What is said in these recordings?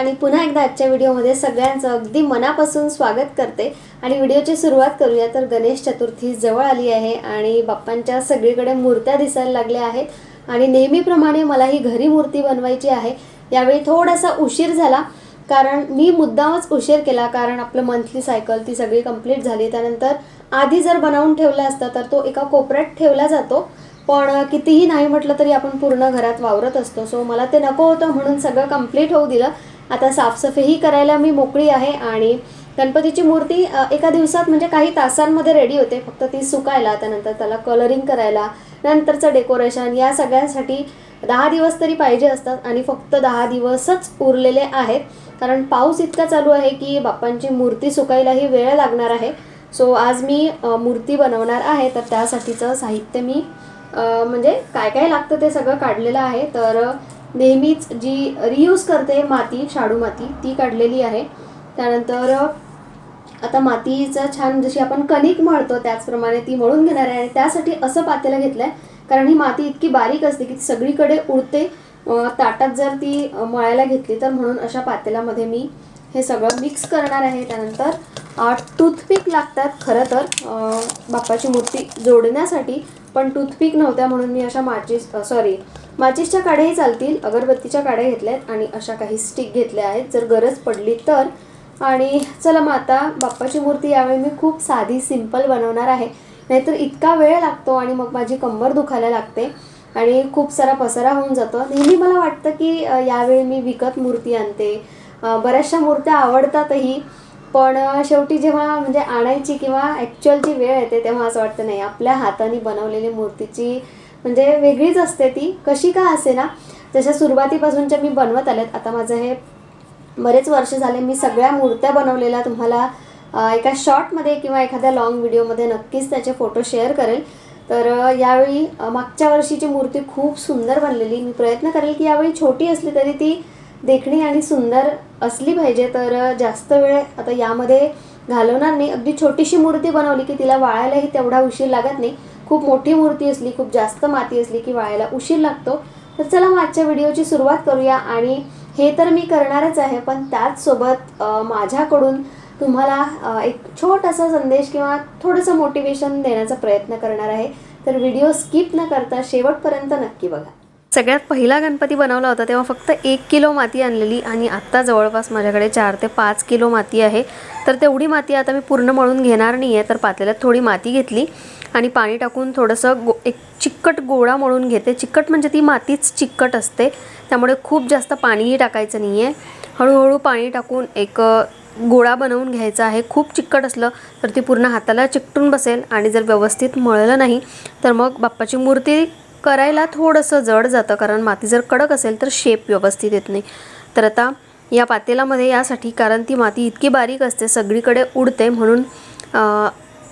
आणि पुन्हा एकदा आजच्या व्हिडिओमध्ये सगळ्यांचं अगदी मनापासून स्वागत करते. आणि व्हिडिओची सुरुवात करूया. तर गणेश चतुर्थी जवळ आली आहे आणि बाप्पांच्या सगळीकडे मूर्त्या दिसायला लागल्या आहेत. आणि नेहमीप्रमाणे मला ही घरी मूर्ती बनवायची आहे. यावेळी थोडासा उशीर झाला कारण मी मुद्दामच उशीर केला कारण आपलं मंथली सायकल ती सगळी कंप्लीट झाली. त्यानंतर आधी जर बनवून ठेवला असता तर तो एका कोपऱ्यात ठेवला जातो. पण कितीही नाही म्हटलं तरी आपण पूर्ण घरात वावरत असतो. सो मला ते नको होतं म्हणून सगळं कंप्लीट होऊ दिलं. आता साफसफाईही करायला मी मोकळी आहे आणि गणपतीची मूर्ती एका दिवसात म्हणजे काही तासांमध्ये रेडी होते. फक्त ती सुकायला त्यानंतर त्याला कलरिंग करायला नंतरचं डेकोरेशन या सगळ्यांसाठी दहा दिवस तरी पाहिजे असतात आणि फक्त दहा दिवसच उरलेले आहेत. कारण पाऊस इतका चालू आहे की बाप्पांची मूर्ती सुकायलाही वेळ लागणार आहे. सो आज मी मूर्ती बनवणार आहे. तर त्यासाठीचं साहित्य मी म्हणजे काय काय लागतं ते सगळं काढलेलं आहे. तर नेहमीच जी रियूज करते माती शाडू माती ती काढलेली आहे. त्यानंतर आता मातीचं छान जशी आपण कणिक मळतो त्याचप्रमाणे ती मळून घेणार आहे. आणि त्यासाठी असं पातेलं घेतलं आहे कारण ही माती इतकी बारीक असते की ती सगळीकडे उडते. ताटात जर ती मळायला घेतली तर म्हणून अशा पातेल्यामध्ये मी हे सगळं मिक्स करणार आहे. त्यानंतर टूथपिक लागतात खरं तर. बाप्पाची मूर्ती जोडण्यासाठी पण टूथपिक नव्हत्या म्हणून मी अशा माचीस सॉरी माचीसच्या काड्याही चालतील अगरबत्तीच्या काड्या घेतल्या आहेत आणि अशा काही स्टिक घेतल्या आहेत. जर गरज पडली तर. आणि चला मग आता बाप्पाची मूर्ती यावेळी मी खूप साधी सिंपल बनवणार आहे. नाहीतर इतका वेळ लागतो आणि मग माझी कंबर दुखायला लागते आणि खूप सारा पसारा होऊन जातो. नेहमी मला वाटतं की यावेळी मी विकत मूर्ती आणते. बऱ्याचशा मूर्त्या आवडतातही. पण शेवटी जेव्हा म्हणजे आणायची किंवा ॲक्च्युअलची वेळ येते तेव्हा असं वाटतं नाही आपल्या हाताने बनवलेली मूर्तीची म्हणजे वेगळीच असते ती. कशी का असे ना जशा सुरुवातीपासूनच्या मी बनवत आलेत आता माझं हे बरेच वर्ष झाले मी सगळ्या मूर्त्या बनवलेल्या तुम्हाला एका शॉर्टमध्ये किंवा एखाद्या लॉंग व्हिडिओमध्ये नक्कीच त्याचे फोटो शेअर करेल. तर यावेळी मागच्या वर्षीची मूर्ती खूप सुंदर बनलेली. मी प्रयत्न करेल की यावेळी छोटी असली तरी ती देखणी आणि सुंदर असली पाहिजे तर जास्त वेळ आता यामध्ये घालवणार नाही. अगदी छोटीशी मूर्ती बनवली की तिला वाळायलाही तेवढा उशीर लागत नाही. खूप मोठी मूर्ती असली खूप जास्त माती असली की वाळायला उशीर लागतो. तर चला मग आजच्या व्हिडिओची सुरुवात करूया आणि हे तर मी करणारच आहे पण त्याचसोबत माझ्याकडून तुम्हाला एक छोटासा संदेश किंवा थोडंसं मोटिवेशन देण्याचा प्रयत्न करणार आहे. तर व्हिडिओ स्किप न करता शेवटपर्यंत नक्की बघा. सगळ्यात पहिला गणपती बनवला होता तेव्हा फक्त एक किलो माती आणलेली आणि आत्ता जवळपास माझ्याकडे चार ते पाच किलो माती आहे. तर तेवढी माती आता मी पूर्ण मळून घेणार नाही आहे तर पातेल्यात थोडी माती घेतली आणि पाणी टाकून थोडंसं गो एक चिकट गोळा मळून घेते. चिकट म्हणजे ती मातीच चिकट असते त्यामुळे खूप जास्त पाणीही टाकायचं नाही आहे हळूहळू पाणी टाकून एक गोळा बनवून घ्यायचा आहे. खूप चिकट असलं तर ती पूर्ण हाताला चिकटून बसेल आणि जर व्यवस्थित मळलं नाही तर मग बाप्पाची मूर्ती करायला थोडंसं जड जातं कारण माती जर कडक असेल तर शेप व्यवस्थित येत नाही. तर आता या पातेलामध्ये यासाठी कारण ती माती इतकी बारीक असते सगळीकडे उडते म्हणून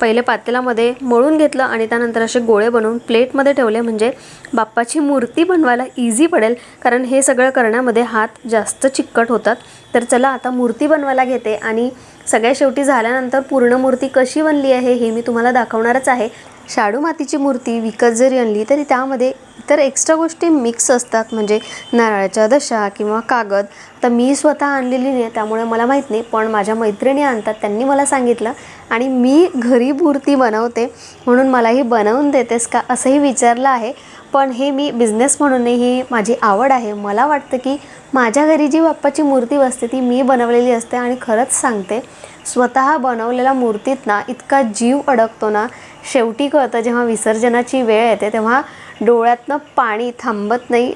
पहिले पातेलामध्ये मळून घेतलं आणि त्यानंतर असे गोळे बनवून प्लेटमध्ये ठेवले. म्हणजे बाप्पाची मूर्ती बनवायला इझी पडेल कारण हे सगळं करण्यामध्ये हात जास्त चिकट होतात. तर चला आता मूर्ती बनवायला घेते आणि सगळ्या शेवटी झाल्यानंतर पूर्ण मूर्ती कशी बनली आहे हे मी तुम्हाला दाखवणारच आहे. शाडू मातीची मूर्ती विकत जरी आणली तरी त्यामध्ये इतर एक्स्ट्रा गोष्टी मिक्स असतात. म्हणजे नारळाच्या दशा किंवा कागद. आता मी स्वतः आणलेली नाही त्यामुळे मला माहीत नाही. पण माझ्या मैत्रिणी आणतात त्यांनी मला सांगितलं. आणि मी घरी मूर्ती बनवते म्हणून मलाही बनवून देतेस का असंही विचारलं आहे. पण हे मी बिझनेस म्हणूनही ही माझी आवड आहे. मला वाटतं की माझ्या घरी जी बाप्पाची मूर्ती बसते ती मी बनवलेली असते आणि खरंच सांगते. स्वतः बनवलेल्या मूर्तीत ना इतका जीव अडकतो ना शेवटी कळतं जेव्हा विसर्जनाची वेळ येते तेव्हा डोळ्यातनं पाणी थांबत नाही.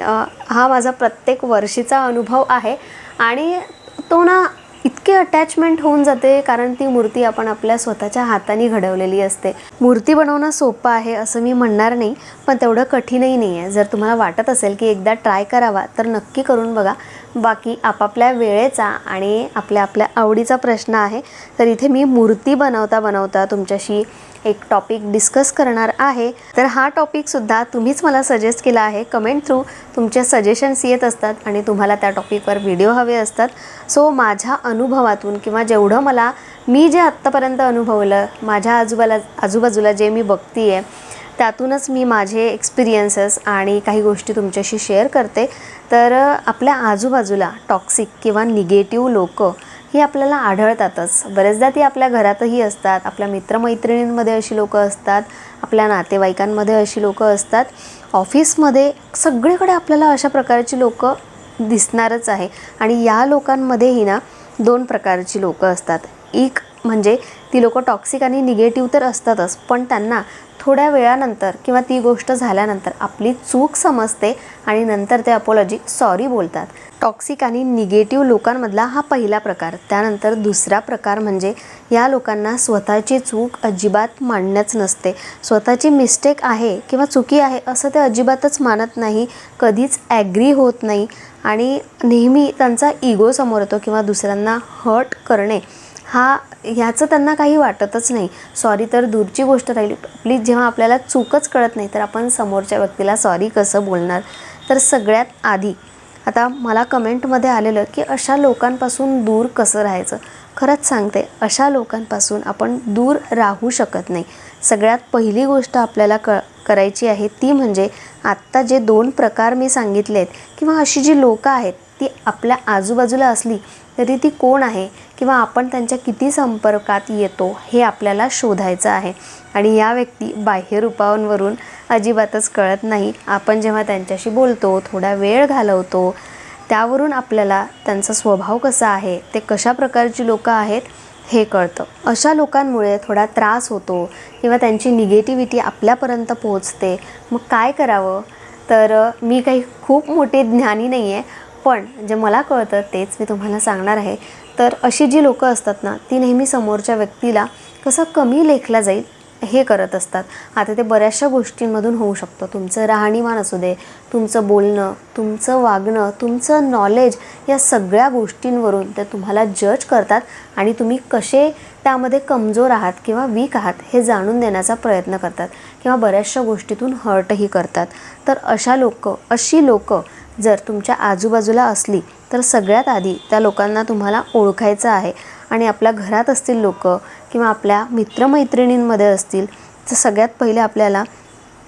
हा माझा प्रत्येक वर्षीचा अनुभव आहे. आणि तो ना इतके अटॅचमेंट होऊन जाते कारण ती मूर्ती आपण आपल्या स्वतःच्या हाताने घडवलेली असते. मूर्ती बनवणं सोपं आहे असं मी म्हणणार नाही पण तेवढं कठीणही नाही आहे जर तुम्हाला वाटत असेल की एकदा ट्राय करावा तर नक्की करून बघा. बाकी आपापल्या वेळेचा आणि आपल्या आपल्या आवडीचा प्रश्न आहे. तर इथे मी मूर्ती बनवता बनवता तुमच्याशी एक टॉपिक डिस्कस करणार आहे. तर हा टॉपिकसुद्धा तुम्हीच मला सजेस्ट केला आहे. कमेंट थ्रू तुमचे सजेशन्स येत असतात आणि तुम्हाला त्या टॉपिकवर व्हिडिओ हवे असतात. सो माझ्या अनुभवातून किंवा जेवढं मला मी जे आत्तापर्यंत अनुभवलं माझ्या आजूबाला आजूबाजूला जे मी बघते आहे त्यातूनच मी माझे एक्सपिरियन्सेस आणि काही गोष्टी तुमच्याशी शेअर करते. तर आपल्या आजूबाजूला टॉक्सिक किंवा निगेटिव्ह लोक ही आपल्याला आढळतातच. बऱ्याचदा ती आपल्या घरातही असतात आपल्या मित्रमैत्रिणींमध्ये अशी लोकं असतात आपल्या नातेवाईकांमध्ये अशी लोकं असतात. ऑफिसमध्ये सगळीकडे आपल्याला अशा प्रकारची लोकं दिसणारच आहे. आणि या लोकांमध्येही ना दोन प्रकारची लोकं असतात. एक म्हणजे ती लोकं टॉक्सिक आणि निगेटिव्ह तर असतातच पण त्यांना थोड्या वेळानंतर किंवा ती गोष्ट झाल्यानंतर आपली चूक समजते आणि नंतर ते अपोलॉजी सॉरी बोलतात. टॉक्सिक आणि निगेटिव्ह लोकांमधला हा पहिला प्रकार त्यानंतर दुसरा प्रकार म्हणजे या लोकांना स्वतःची चूक अजिबात मांडण्याच नसते. स्वतःची मिस्टेक आहे किंवा चुकी आहे असं ते अजिबातच मानत नाही कधीच ॲग्री होत नाही आणि नेहमी त्यांचा इगो समोर येतो किंवा दुसऱ्यांना हर्ट करणे हा ह्याचं त्यांना काही वाटतच नाही. सॉरी तर दूरची गोष्ट राहिली. प्लीज जेव्हा आपल्याला चूकच कळत नाही तर आपण समोरच्या व्यक्तीला सॉरी कसं बोलणार? तर सगळ्यात आधी आता मला कमेंटमध्ये आलेलं की अशा लोकांपासून दूर कसं राहायचं? खरंच सांगते अशा लोकांपासून आपण दूर राहू शकत नाही. सगळ्यात पहिली गोष्ट आपल्याला क करायची आहे ती म्हणजे आत्ता जे दोन प्रकार मी सांगितले आहेत किंवा अशी जी लोकं आहेत ती आपल्या आजूबाजूला असली तरी ती कोण आहे? किंवा आपण त्यांच्या किती संपर्कात येतो हे आपल्याला शोधायचं आहे. आणि या व्यक्ती बाह्य रूपांवरून अजिबातच कळत नाही. आपण जेव्हा त्यांच्याशी बोलतो थोडा वेळ घालवतो त्यावरून आपल्याला त्यांचा स्वभाव कसा आहे ते कशा प्रकारची लोकं आहेत हे कळतं. अशा लोकांमुळे थोडा त्रास होतो किंवा त्यांची निगेटिव्हिटी आपल्यापर्यंत पोहोचते. मग काय करावं? तर मी काही खूप मोठी ज्ञानी नाही आहे पण जे मला कळतं तेच मी तुम्हाला सांगणार आहे. तर अशी जी लोकं असतात ना ती नेहमी समोरच्या व्यक्तीला कसं कमी लेखला जाईल हे करत असतात. आता ते बऱ्याचशा गोष्टींमधून होऊ शकतं. तुमचं राहणीमान असू दे तुमचं बोलणं तुमचं वागणं तुमचं नॉलेज या सगळ्या गोष्टींवरून ते तुम्हाला जज करतात आणि तुम्ही कसे त्यामध्ये कमजोर आहात किंवा वीक आहात हे जाणून देण्याचा प्रयत्न करतात किंवा बऱ्याचशा गोष्टीतून हर्टही करतात. तर अशा लोक अशी लोकं जर तुमच्या आजूबाजूला असली तर सगळ्यात आधी त्या लोकांना तुम्हाला ओळखायचं आहे. आणि आपल्या घरात असतील लोक किंवा आपल्या मित्रमैत्रिणींमध्ये असतील तर सगळ्यात पहिले आपल्याला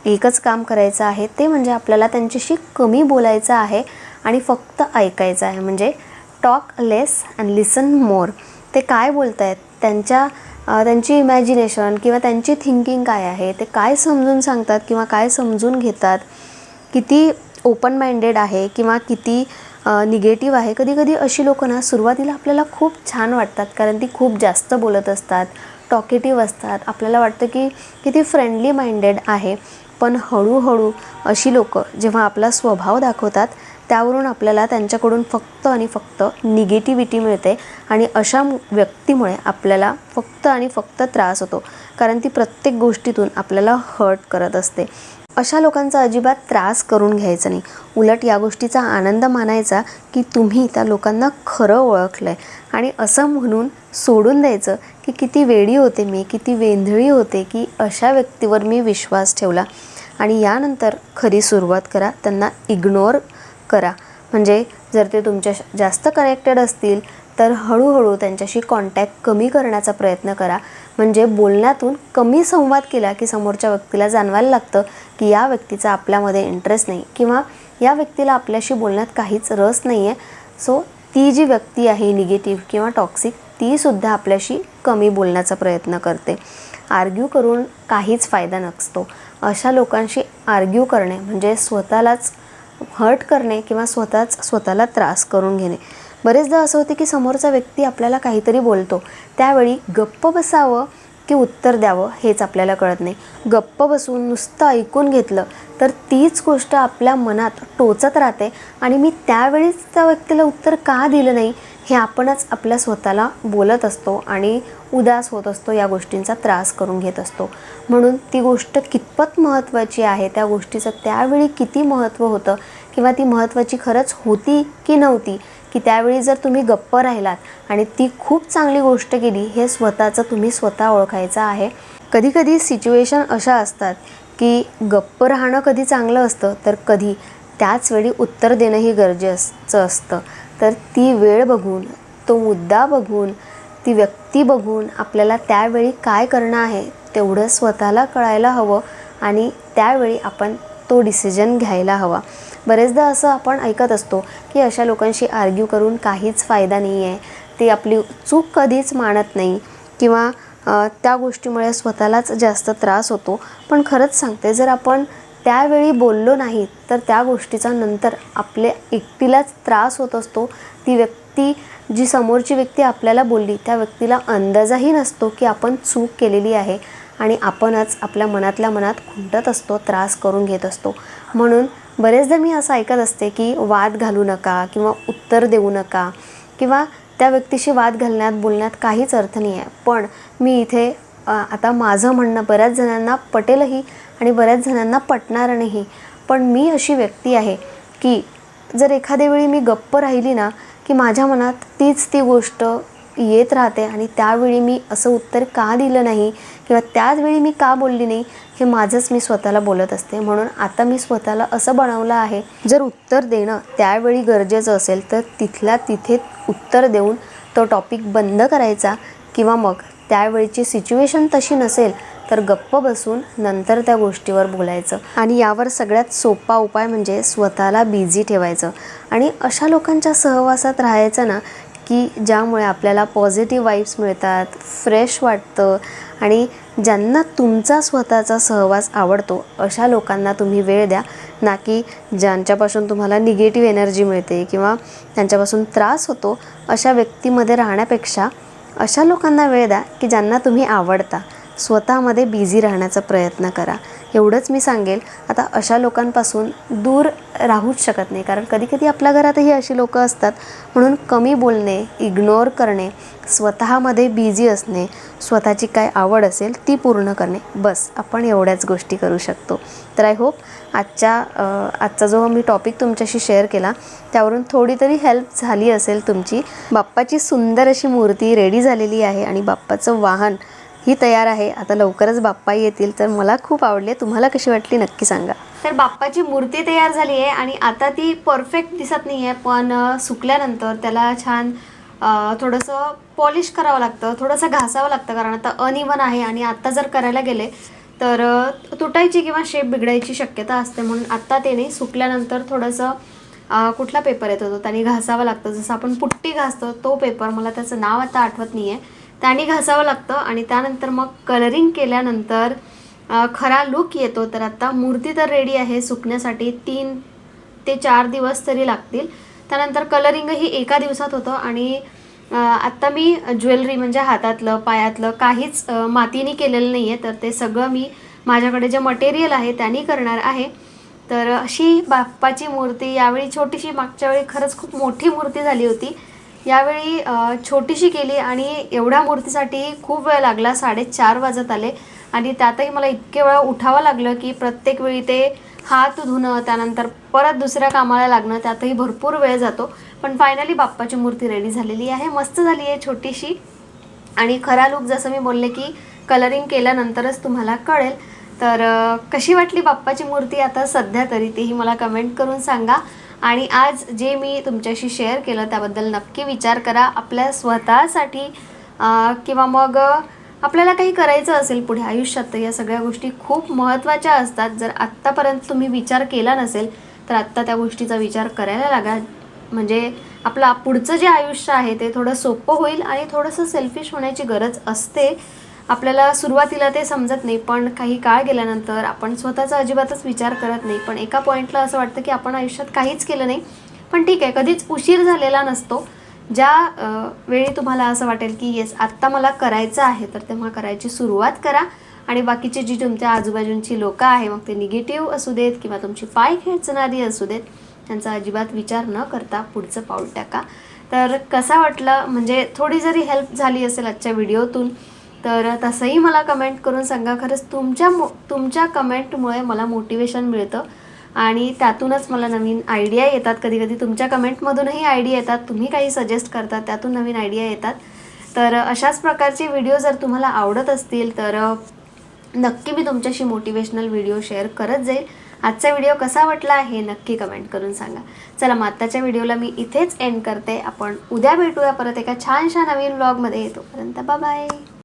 एकच काम करायचं आहे ते म्हणजे आपल्याला त्यांच्याशी कमी बोलायचं आहे आणि फक्त ऐकायचं आहे म्हणजे talk less and listen more. ते काय बोलत आहेत त्यांच्या त्यांची इमॅजिनेशन किंवा त्यांची थिंकिंग काय आहे? ते काय समजून सांगतात किंवा काय समजून घेतात? किती ओपन माइंडेड आहे किंवा किती निगेटिव्ह आहे कधी कधी अशी लोकं ना सुरुवातीला आपल्याला खूप छान वाटतात. कारण ती खूप जास्त बोलत असतात टॉकेटिव्ह असतात. आपल्याला वाटतं की किती फ्रेंडली माइंडेड आहे. पण हळूहळू अशी लोकं जेव्हा आपला स्वभाव दाखवतात त्यावरून आपल्याला त्यांच्याकडून फक्त आणि फक्त निगेटिव्हिटी मिळते आणि अशा व्यक्तीमुळे आपल्याला फक्त आणि फक्त त्रास होतो. कारण ती प्रत्येक गोष्टीतून आपल्याला हर्ट करत असते. अशा लोकांचा अजिबात त्रास करून घ्यायचा नाही. उलट या गोष्टीचा आनंद मानायचा की तुम्ही त्या लोकांना खरं ओळखलं आहे आणि असं म्हणून सोडून द्यायचं की किती वेडी होते मी किती वेंधळी होते की अशा व्यक्तीवर मी विश्वास ठेवला. आणि यानंतर खरी सुरुवात करा त्यांना इग्नोर करा. म्हणजे जर ते तुमच्या जास्त कनेक्टेड असतील तर हळूहळू त्यांच्याशी कॉन्टॅक्ट कमी करण्याचा प्रयत्न करा. म्हणजे बोलण्यातून कमी संवाद केला की समोरच्या व्यक्तीला जाणवायला लागतं की या व्यक्तीचा आपल्यामध्ये इंटरेस्ट नाही किंवा या व्यक्तीला आपल्याशी बोलण्यात काहीच रस नाही आहे सो ती जी व्यक्ती आहे निगेटिव्ह किंवा टॉक्सिक तीसुद्धा आपल्याशी कमी बोलण्याचा प्रयत्न करते. आर्ग्यू करून काहीच फायदा नसतो. अशा लोकांशी आर्ग्यू करणे म्हणजे स्वतःलाच हर्ट करणे किंवा स्वतःच स्वतःला त्रास करून घेणे. बरेचदा असं होते की समोरचा व्यक्ती आपल्याला काहीतरी बोलतो. त्यावेळी गप्प बसावं की उत्तर द्यावं हेच आपल्याला कळत नाही. गप्प बसून नुसतं ऐकून घेतलं तर तीच गोष्ट आपल्या मनात टोचत राहते आणि मी त्यावेळीच त्या व्यक्तीला उत्तर का दिलं नाही हे आपणच आपल्या स्वतःला बोलत असतो आणि उदास होत असतो या गोष्टींचा त्रास करून घेत असतो. म्हणून ती गोष्ट कितपत महत्त्वाची आहे त्या गोष्टीचं त्यावेळी किती महत्त्व होतं किंवा ती महत्त्वाची खरंच होती की नव्हती की त्यावेळी जर तुम्ही गप्प राहिलात आणि ती खूप चांगली गोष्ट केली हे स्वतःचं तुम्ही स्वतः ओळखायचं आहे. कधीकधी सिच्युएशन अशा असतात की गप्प राहणं कधी चांगलं असतं तर कधी त्याच वेळी उत्तर देणंही गरजेचं असतं. तर ती वेळ बघून तो मुद्दा बघून ती व्यक्ती बघून आपल्याला त्यावेळी काय करणं आहे तेवढं स्वतःला कळायला हवं आणि त्यावेळी आपण तो डिसिजन घ्यायला हवा. बरेचदा असं आपण ऐकत असतो की अशा लोकांशी आर्ग्यू करून काहीच फायदा नाही आहे ते आपली चूक कधीच मानत नाही किंवा त्या गोष्टीमुळे स्वतःलाच जास्त त्रास होतो. पण खरंच सांगते जर आपण त्यावेळी बोललो नाही तर त्या गोष्टीचा नंतर आपल्या एकटीलाच त्रास होत असतो. ती व्यक्ती जी समोरची व्यक्ती आपल्याला बोलली त्या व्यक्तीला अंदाजही नसतो की आपण चूक केलेली आहे. आणि आपणच आपल्या मनातल्या मनात खुंटत असतो त्रास करून घेत असतो. म्हणून बरेचदा मी असं ऐकत असते की वाद घालू नका किंवा उत्तर देऊ नका किंवा त्या व्यक्तीशी वाद घालण्यात बोलण्यात काहीच अर्थ नाही आहे. पण मी इथे आता माझं म्हणणं बऱ्याच जणांना पटेलही आणि बऱ्याच जणांना पटणार नाही पण मी अशी व्यक्ती आहे की जर एखाद्या वेळी मी गप्प राहिली ना की माझ्या मनात तीच ती गोष्ट येत राहते आणि त्यावेळी मी असं उत्तर का दिलं नाही किंवा त्याच वेळी मी का बोलली नाही हे माझंच मी स्वतःला बोलत असते. म्हणून आता मी स्वतःला असं बनवलं आहे जर उत्तर देणं त्यावेळी गरजेचं असेल तर तिथल्या तिथे उत्तर देऊन तो टॉपिक बंद करायचा किंवा मग त्यावेळीची सिच्युएशन तशी नसेल तर गप्प बसून नंतर त्या गोष्टीवर बोलायचं. आणि यावर सगळ्यात सोपा उपाय म्हणजे स्वतःला बिझी ठेवायचं. आणि अशा लोकांच्या सहवासात राहायचं ना की ज्यामुळे आपल्याला पॉझिटिव्ह वाईब्स मिळतात फ्रेश वाटतं आणि ज्यांना तुमचा स्वतःचा सहवास आवडतो अशा लोकांना तुम्ही वेळ द्या. ना की ज्यांच्यापासून तुम्हाला निगेटिव्ह एनर्जी मिळते किंवा त्यांच्यापासून त्रास होतो अशा व्यक्तीमध्ये राहण्यापेक्षा अशा लोकांना वेळ द्या की ज्यांना तुम्ही आवडता. स्वतःमध्ये बिझी राहण्याचा प्रयत्न करा. एवढंच मी सांगेल. आता अशा लोकांपासून दूर राहूच शकत नाही. कारण कधीकधी आपल्या घरातही अशी लोकं असतात. म्हणून कमी बोलणे इग्नोर करणे स्वतःमध्ये बिझी असणे स्वतःची काय आवड असेल ती पूर्ण करणे. बस आपण एवढ्याच गोष्टी करू शकतो. तर आय होप आजच्या आजचा जो मी टॉपिक तुमच्याशी शेअर केला त्यावरून थोडी तरी हेल्प झाली असेल तुमची. बाप्पाची सुंदर अशी मूर्ती रेडी झालेली आहे आणि बाप्पाचं वाहन ही तयार आहे. आता लवकरच बाप्पा येतील तर मला खूप आवडले तुम्हाला कशी वाटली नक्की सांगा. तर बाप्पाची मूर्ती तयार झाली आहे आणि आता ती परफेक्ट दिसत नाही आहे पण सुकल्यानंतर त्याला छान थोडंसं पॉलिश करावं लागतं थोडंसं घासावं लागतं कारण आता अनइवन आहे आणि आत्ता जर करायला गेले तर तुटायची किंवा शेप बिघडायची शक्यता असते. म्हणून आत्ता ते नाही सुकल्यानंतर थोडंसं कुठला पेपर येतो होतो त्याने घासावा लागतं. जसं आपण पुट्टी घासतो तो पेपर मला त्याचं नाव आता आठवत नाही आहे त्याने घासावं लागतं आणि त्यानंतर मग कलरिंग केल्यानंतर खरा लुक येतो. तर आता मूर्ती तर रेडी आहे सुकण्यासाठी तीन ते चार दिवस तरी लागतील. त्यानंतर कलरिंगही एका दिवसात होतं आणि आत्ता मी ज्वेलरी म्हणजे हातातलं पायातलं काहीच मातीने केलेलं नाही आहे तर ते सगळं मी माझ्याकडे जे मटेरियल आहे त्यानी करणार आहे. तर अशी बाप्पाची मूर्ती यावेळी छोटीशी मागच्या वेळी खरंच खूप मोठी मूर्ती झाली होती. यावेळी छोटीशी केली आणि एवढ्या मूर्तीसाठी खूप वेळ लागला साडेचार वाजत आले. आणि त्यातही मला इतके वेळा उठावं लागलं की प्रत्येक वेळी ते हात धुणं त्यानंतर परत दुसऱ्या कामाला लागणं त्यातही भरपूर वेळ जातो. पण फायनली बाप्पाची मूर्ती रेडी झालेली आहे. मस्त झाली आहे छोटीशी. आणि खरा लूक जसं मी बोलले की कलरिंग केल्यानंतरच तुम्हाला कळेल. तर कशी वाटली बाप्पाची मूर्ती आता सध्या तरी तेही मला कमेंट करून सांगा. आणि आज जे मी तुमच्याशी शेअर केलं त्याबद्दल नक्की विचार करा. आपल्या स्वतःसाठी किंवा मग आपल्याला काही करायचं असेल पुढे आयुष्यात तर या सगळ्या गोष्टी खूप महत्त्वाच्या असतात. जर आत्तापर्यंत तुम्ही विचार केला नसेल तर आत्ता त्या गोष्टीचा विचार करायला लागा. म्हणजे आपलं पुढचं जे आयुष्य आहे ते थोडं सोपं होईल आणि थोडंसं सेल्फिश होण्याची गरज असते. आपल्याला सुरुवातीला ते समजत नाही पण काही काळ गेल्यानंतर आपण स्वतःचा अजिबातच विचार करत नाही. पण एका पॉईंटला असं वाटतं की आपण आयुष्यात काहीच केलं नाही. पण ठीक आहे कधीच उशीर झालेला नसतो. ज्या वेळी तुम्हाला असं वाटेल की येस आत्ता मला करायचं आहे तर तेव्हा करायची सुरुवात करा. आणि बाकीची जी तुमच्या आजूबाजूंची लोकं आहे मग ते निगेटिव्ह असू देत किंवा तुमची पाय खेचणारी असू देत त्यांचा अजिबात विचार न करता पुढचं पाऊल टाका. तर कसा वाटलं? म्हणजे थोडी जरी हेल्प झाली असेल आजच्या व्हिडिओतून तर तसंही मला कमेंट करून सांगा. खरंच तुमच्या मो तुमच्या कमेंटमुळे मला मोटिवेशन मिळतं. आणि त्यातूनच मला नवीन आयडिया येतात. कधी कधी तुमच्या कमेंटमधूनही आयडिया येतात. तुम्ही काही सजेस्ट करतात त्यातून नवीन आयडिया येतात. तर अशाच प्रकारचे व्हिडिओ जर तुम्हाला आवडत असतील तर नक्की मी तुमच्याशी मोटिवेशनल व्हिडिओ शेअर करत जाईल. आजचा व्हिडिओ कसा वाटला हे नक्की कमेंट करून सांगा. चला मग आत्ताच्या व्हिडिओला मी इथेच एंड करते. आपण उद्या भेटूया परत एका छानशा नवीन व्लॉगमध्ये येतोपर्यंत बाय